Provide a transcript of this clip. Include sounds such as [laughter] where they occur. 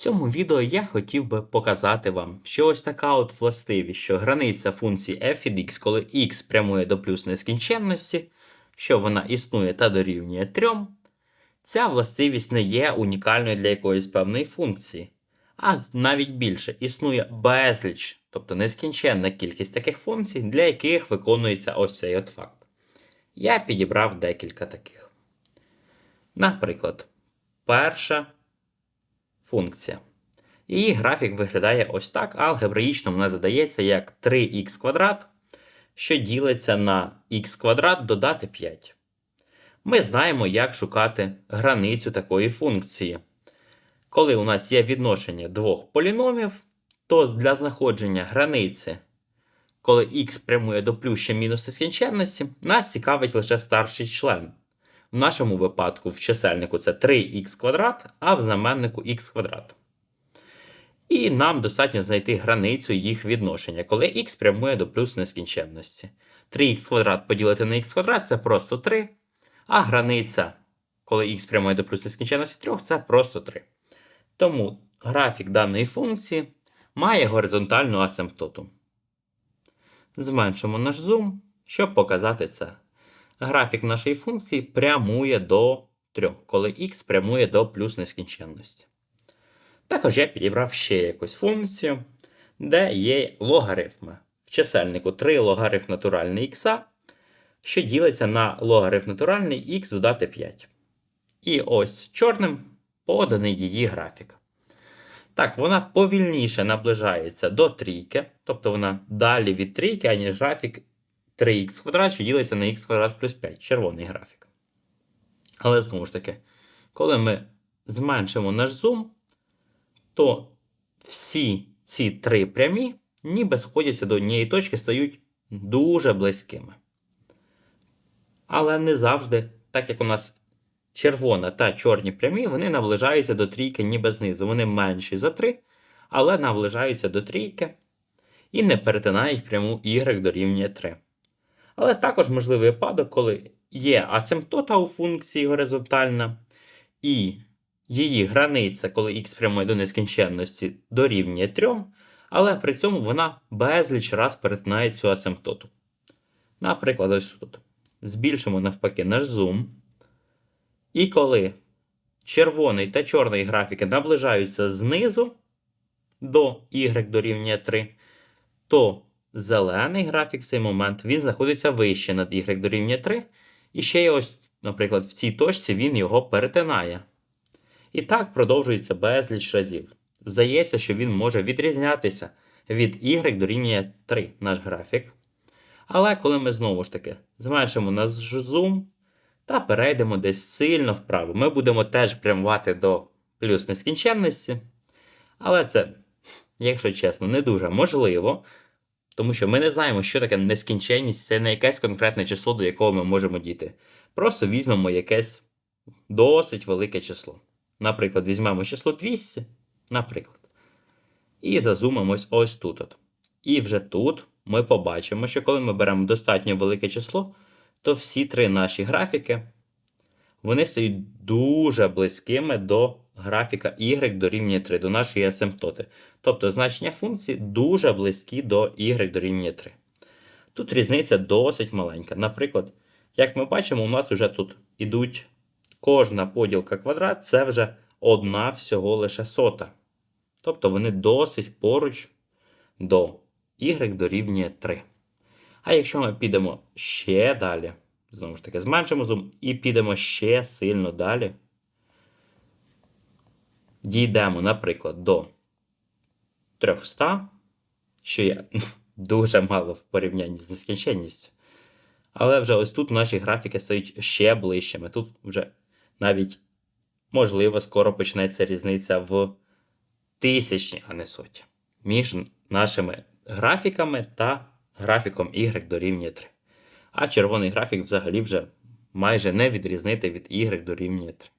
цьому відео я хотів би показати вам, що ось така от властивість, що границя функції f від x, коли x прямує до плюс нескінченності, що вона існує та дорівнює 3, ця властивість не є унікальною для якоїсь певної функції. А навіть більше існує безліч, тобто нескінченна кількість таких функцій, для яких виконується ось цей от факт. Я підібрав декілька таких. Наприклад, перша функція. Її графік виглядає ось так. Алгебраїчно вона задається як 3х квадрат, що ділиться на х квадрат додати 5. Ми знаємо, як шукати границю такої функції. Коли у нас є відношення двох поліномів, то для знаходження границі, коли х прямує до плюс ще мінус нескінченності, нас цікавить лише старший член. В нашому випадку в чисельнику це 3х квадрат, а в знаменнику х квадрат. І нам достатньо знайти границю їх відношення, коли х прямує до плюс нескінченності. 3х квадрат поділити на х квадрат це просто 3. А границя, коли х прямує до плюс нескінченності 3, це просто 3. Тому графік даної функції має горизонтальну асимптоту. Зменшимо наш зум, щоб показати це. Графік нашої функції прямує до 3, коли х прямує до плюс нескінченності. Також я підібрав ще якусь функцію, де є логарифми. В чисельнику 3 логарифм натуральний х, що ділиться на логарифм натуральний х додати 5. І ось чорним поданий її графік. Так, вона повільніше наближається до трійки, тобто вона далі від трійки, аніж графік 3х квадрат, що ділиться на х квадрат плюс 5, червоний графік. Але знову ж таки, коли ми зменшимо наш зум, то всі ці три прямі, ніби сходяться до однієї точки, стають дуже близькими. Але не завжди, так як у нас червона та чорні прямі, вони наближаються до трійки ніби знизу. Вони менші за 3, але наближаються до трійки і не перетинають пряму y дорівнює 3. Але також можливий випадок, коли є асимптота у функції горизонтальна, і її границя, коли х прямує до нескінченності, дорівнює 3, але при цьому вона безліч раз перетинає цю асимптоту. Наприклад, ось тут. Збільшимо навпаки наш зум. І коли червоний та чорний графіки наближаються знизу до y дорівнює 3, то зелений графік в цей момент він знаходиться вище над y дорівнює 3. І ще є ось, наприклад, в цій точці він його перетинає. І так продовжується безліч разів. Здається, що він може відрізнятися від y дорівнює 3 наш графік. Але коли ми знову ж таки зменшимо наш зум та перейдемо десь сильно вправо, ми будемо теж прямувати до плюс нескінченності. Але це, якщо чесно, не дуже можливо. Тому що ми не знаємо, що таке нескінченність, це не якесь конкретне число, до якого ми можемо дійти. Просто візьмемо якесь досить велике число. Наприклад, візьмемо число 200, наприклад. І зазумимось ось тут. от. І вже тут ми побачимо, що коли ми беремо достатньо велике число, то всі три наші графіки вони стають дуже близькими до графіка y дорівнює 3, до нашої асимптоти. Тобто значення функції дуже близькі до y дорівнює 3. Тут різниця досить маленька. Наприклад, як ми бачимо, у нас вже тут ідуть кожна поділка квадрат це вже одна всього лише сота. Тобто вони досить поруч до y дорівнює 3. А якщо ми підемо ще далі, знову ж таки, зменшимо зум і підемо ще сильно далі, дійдемо, наприклад, до 300, що є [laughs] дуже мало в порівнянні з нескінченністю. Але вже ось тут наші графіки стають ще ближчими. Тут вже навіть, можливо, скоро почнеться різниця в тисячні, а не соті, між нашими графіками та графіком y дорівнює 3. А червоний графік взагалі вже майже не відрізнити від y дорівнює 3.